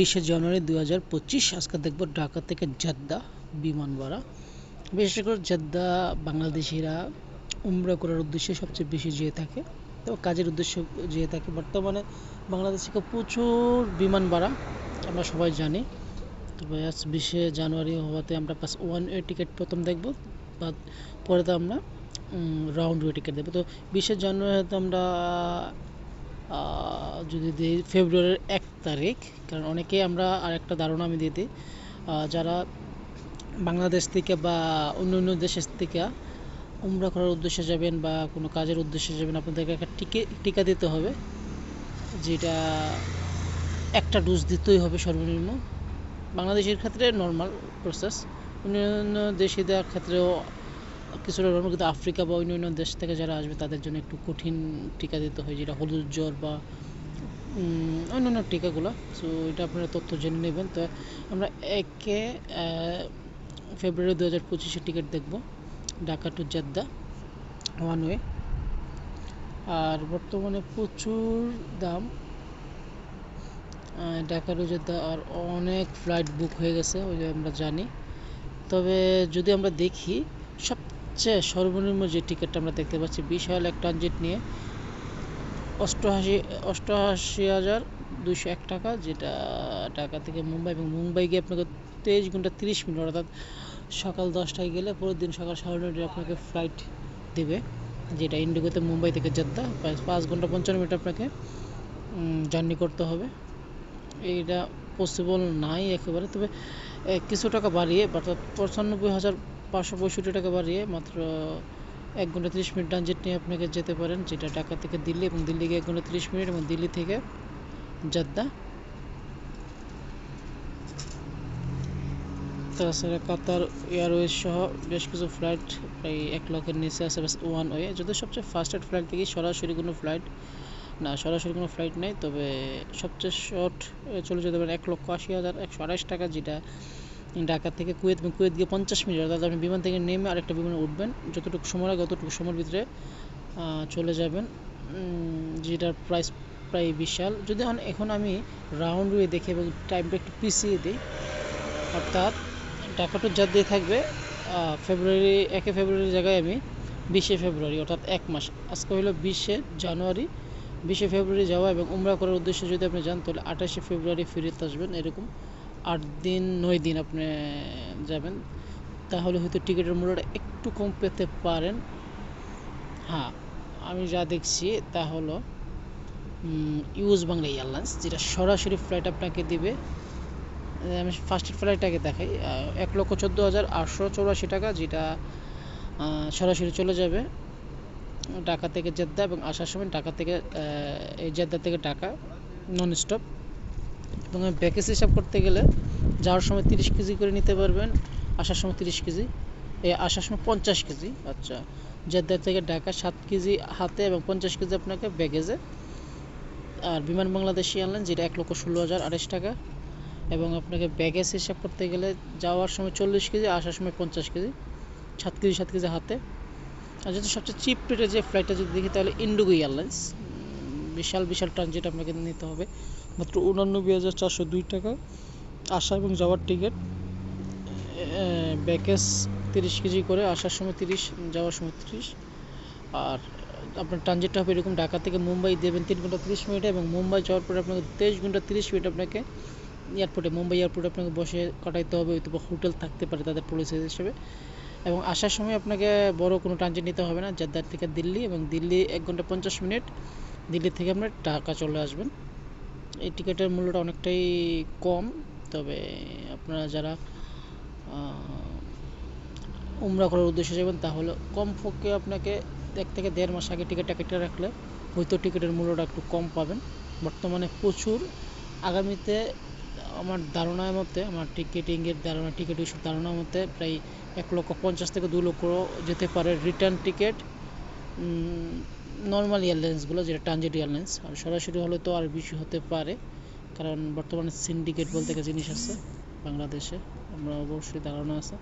বিশে জানুয়ারি দু হাজার পঁচিশ, আজকে দেখব ঢাকা থেকে জেদ্দা বিমান ভাড়া বিশেষ করে জেদ্দা বাংলাদেশিরা উমরা করার উদ্দেশ্যে সবচেয়ে বেশি যেয়ে থাকে। তো কাজের উদ্দেশ্যে যেয়ে থাকে, বর্তমানে বাংলাদেশ থেকে প্রচুর বিমান ভাড়া আমরা সবাই জানি। তবে আজ বিশে জানুয়ারি হওয়াতে আমরা পাস ওয়ান ওয়ে টিকিট প্রথম দেখব, বা পরে তো আমরা রাউন্ড ওয়ে টিকিট দেখব। তো বিশে জানুয়ারিতে আমরা যদি দিই ফেব্রুয়ারির এক তারিখ, কারণ অনেকে আমরা আরেকটা ধারণা আমি দিয়ে দিই যারা বাংলাদেশ থেকে বা অন্য অন্য দেশের থেকে উমরা করার উদ্দেশ্যে যাবেন বা কোনো কাজের উদ্দেশ্যে যাবেন, আপনাদেরকে একটা টিকে, টিকা দিতে হবে, যেটা একটা ডোজ দিতেই হবে সর্বনিম্ন। বাংলাদেশের ক্ষেত্রে নর্মাল প্রসেস অন্যান্য দেশিদের ক্ষেত্রেও কিছুটা নর্মাল কিন্তু আফ্রিকা বা অন্য অন্য দেশ থেকে যারা আসবে, তাদের জন্য একটু কঠিন টিকা দিতে হয়, যেটা হলুদ জ্বর বা অন্যান্য টিকাগুলো। সো এটা আপনারা তথ্য জেনে নেবেন। তো, আমরা একে ফেব্রুয়ারি দু হাজার পঁচিশে টিকিট দেখব, Dhaka to Jeddah one way আর বর্তমানে প্রচুর দাম। ঢাকা টু জেদ্দা আর অনেক ফ্লাইট বুক হয়ে গেছে, ওই আমরা জানি। তবে যদি আমরা দেখি সবচেয়ে সর্বনিম্ন যে টিকিটটা আমরা দেখতে পাচ্ছি, বিশাল এক ট্রানজিট নিয়ে অষ্টআশি অষ্টআশি হাজার দুশো এক টাকা, যেটা ঢাকা থেকে মুম্বাই এবং মুম্বাই গিয়ে আপনাকে তেইশ ঘণ্টা তিরিশ মিনিট, অর্থাৎ সকাল দশটায় গেলে পরের দিন সকাল সাড়ে নটায় আপনাকে ফ্লাইট দেবে, যেটা ইন্ডিগোতে মুম্বাই থেকে জেদ্দা। প্রায় পাঁচ ঘণ্টা পঞ্চান্ন মিনিট আপনাকে জার্নি করতে হবে। এইটা পসিবল নাই একেবারে, তবে কিছু টাকা বাড়িয়ে, অর্থাৎ পঁচানব্বই হাজার পাঁচশো পঁয়ষট্টি টাকা বাড়িয়ে মাত্র এক ঘণ্টা তিরিশ মিনিট ট্রানজিট নিয়ে আপনাকে যেতে পারেন, যেটা ঢাকা থেকে দিল্লি এবং দিল্লি এক ঘণ্টা তিরিশ মিনিট এবং দিল্লি থেকে জেদ্দা। তাছাড়া কাতার এয়ারওয়েজ সহ বেশ কিছু ফ্লাইট প্রায় এক লাখের নিচে আছে ওয়ান ওয়ে। যদি সবচেয়ে ফাস্টেস্ট ফ্লাইট থেকে সরাসরি কোনো ফ্লাইট, না, সরাসরি কোনো ফ্লাইট নেই, তবে সবচেয়ে শর্ট চলে যেতে পারেন এক লক্ষ আশি হাজার একশো আঠাশ টাকা, যেটা ঢাকা থেকে কুয়েত কুয়েত গিয়ে পঞ্চাশ মিনিট, অর্থাৎ আপনি বিমান থেকে নেমে আরেকটা বিমানে উঠবেন। যতটুকু সময় লাগে অতটুকু সময়ের ভিতরে চলে যাবেন। যেটার প্রাইস প্রায় বিশাল। যদি এখন- এখন আমি রাউন্ড ওয়ে দেখি এবং টাইমটা একটু পিছিয়ে দিই। অর্থাৎ ঢাকা টু দিয়ে থাকবে ফেব্রুয়ারি একে ফেব্রুয়ারির জায়গায় আমি বিশে ফেব্রুয়ারি অর্থাৎ এক মাস। আজকে হলো বিশে জানুয়ারি বিশে ফেব্রুয়ারি যাওয়া এবং উমরা করার উদ্দেশ্যে যদি আপনি যান, তাহলে আঠাশে ফেব্রুয়ারি ফেরত আসবেন, এরকম। আট দিন, নয় দিন আপনি যাবেন। তাহলে হয়তো টিকিটের মূল্যটা একটু কম পেতে পারেন। হ্যাঁ আমি যা দেখছি তা হলো ইউজ বাংলা এয়ারলাইন্স, যেটা সরাসরি ফ্লাইট আপনাকে দিবে। আমি ফার্স্ট ফ্লাইটটাকে দেখাই। এক লক্ষ চোদ্দ হাজার আটশো চৌরাশি টাকা, যেটা সরাসরি চলে যাবে ঢাকা থেকে জেদ্দা এবং আসার সময় ঢাকা থেকে এই জেদ্দা থেকে ঢাকা নন স্টপ এবং প্যাকেজ হিসাব করতে গেলে যাওয়ার সময় তিরিশ কেজি করে নিতে পারবেন, আসার সময় তিরিশ কেজি এই আসার সময় পঞ্চাশ কেজি। আচ্ছা জেদ্দা থেকে ঢাকা সাত কেজি হাতে এবং পঞ্চাশ কেজি আপনাকে ব্যাগেজে আর বিমান বাংলাদেশ এয়ারলাইন যেটা এক লক্ষ ষোলো হাজার আড়াইশ টাকা। এবং আপনাকে ব্যাগেজ হিসাব করতে গেলে যাওয়ার সময় চল্লিশ কেজি, আসার সময় পঞ্চাশ কেজি, সাত কেজি সাত কেজি হাতে। আর যদি সবচেয়ে চিপ রেটে যে ফ্লাইটটা যদি দেখি, তাহলে ইন্ডিগো এয়ারলাইন্স বিশাল বিশাল ট্রানজিট আপনাকে নিতে হবে। মাত্র উনানব্বই হাজার চারশো দুই টাকা। আসা এবং যাওয়ার টিকিট ব্যাকেজ তিরিশ কেজি করে, আসার সময় তিরিশ, যাওয়ার সময় তিরিশ। আর আপনার ট্রানজিটটা হবে এরকম ঢাকা থেকে মুম্বাই দেবেন তিন ঘণ্টা তিরিশ মিনিটে এবং মুম্বাই যাওয়ার পরে আপনাকে তেইশ ঘণ্টা তিরিশ মিনিট আপনাকে এয়ারপোর্টে, মুম্বাই এয়ারপোর্টে আপনাকে বসে কাটাইতে হবে হয়তো বা হোটেল থাকতে পারে তাদের পলিসি হিসেবে। এবং আসার সময় আপনাকে বড় কোনো ট্রানজিট নিতে হবে না, জেদ্দার থেকে দিল্লি এবং দিল্লি এক ঘণ্টা পঞ্চাশ মিনিট। দিল্লি থেকে আপনার ঢাকা চলে আসবেন। এই টিকিটের মূল্যটা অনেকটাই কম, তবে আপনারা যারা উমরা করার উদ্দেশ্যে যাবেন, তাহলে কমপক্ষে আপনাকে এক থেকে দেড় মাস আগে টিকিটটা কেটে রাখলে হয়তো টিকিটের মূল্যটা একটু কম পাবেন। বর্তমানে প্রচুর। আগামীতে আমার ধারণার মতে, আমার টিকিটিংয়ের ধারণা, টিকিট ইস্যুর ধারণার মতে প্রায় এক লক্ষ পঞ্চাশ থেকে দু লক্ষ যেতে পারে রিটার্ন টিকিট। নর্মাল এয়ারলাইন্সগুলো যেটা ট্রানজিট এয়ারলাইন্স আর সরাসরি হলে তো আর বেশি হতে পারে, কারণ বর্তমানে সিন্ডিকেট বলতে একটা জিনিস আছে, বাংলাদেশে, আমরা অবশ্যই ধারণা আছে।